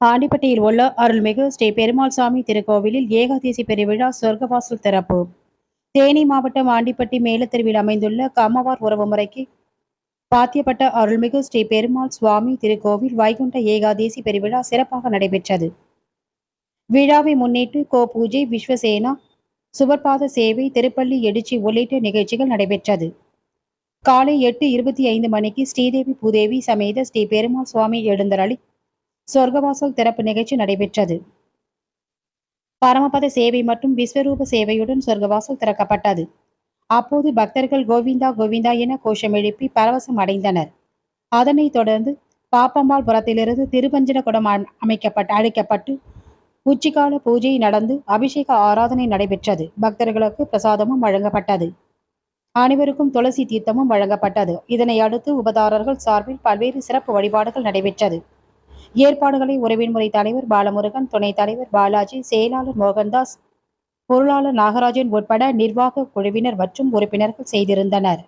ஆண்டிப்பட்டியில் உள்ள அருள்மிகு ஸ்ரீ பெருமாள் சாமி திருக்கோவிலில் ஏகாதசி பெருவிழா சொர்க்கவாசல் திறப்பு. தேனி மாவட்டம் ஆண்டிப்பட்டி மேலத்தெருவில் அமைந்துள்ள கம்மவார் உறவுமுறைக்கு பாத்தியப்பட்ட அருள்மிகு ஸ்ரீ பெருமாள் சுவாமி திருக்கோவில் வைகுண்ட ஏகாதேசி பெருவிழா சிறப்பாக நடைபெற்றது. விழாவை முன்னிட்டு கோ பூஜை விஸ்வசேனா சுபர்பாத சேவை திருப்பள்ளி எழுச்சி உள்ளிட்ட நிகழ்ச்சிகள் நடைபெற்றது. காலை எட்டு இருபத்தி ஐந்து மணிக்கு ஸ்ரீதேவி பூதேவி சமேத ஸ்ரீ பெருமாள் சுவாமி எழுந்தரளி சொர்க்கவாசல் திறப்பு நிகழ்ச்சி நடைபெற்றது. பரமபத சேவை மற்றும் விஸ்வரூப சேவையுடன் சொர்க்கவாசல் திறக்கப்பட்டது. அப்போது பக்தர்கள் கோவிந்தா கோவிந்தா என கோஷம் எழுப்பி பரவசம் அடைந்தனர். அதனைத் தொடர்ந்து பாப்பம்மாள் புறத்திலிருந்து திருவஞ்சன குடம் அமைக்கப்பட்டு அழைக்கப்பட்டு உச்சிகால பூஜை நடந்து அபிஷேக ஆராதனை நடைபெற்றது. பக்தர்களுக்கு பிரசாதமும் வழங்கப்பட்டது. அனைவருக்கும் துளசி தீர்த்தமும் வழங்கப்பட்டது. இதனை அடுத்து உபதாரர்கள் சார்பில் பல்வேறு சிறப்பு வழிபாடுகள் நடைபெற்றது. ஏற்பாடுகளை உறவின் முறை தலைவர் பாலமுருகன் துணைத் தலைவர் பாலாஜி செயலாளர் மோகன்தாஸ் பொருளாளர் நாகராஜன் உட்பட நிர்வாக குழுவினர் மற்றும் உறுப்பினர்கள் செய்திருந்தனர்.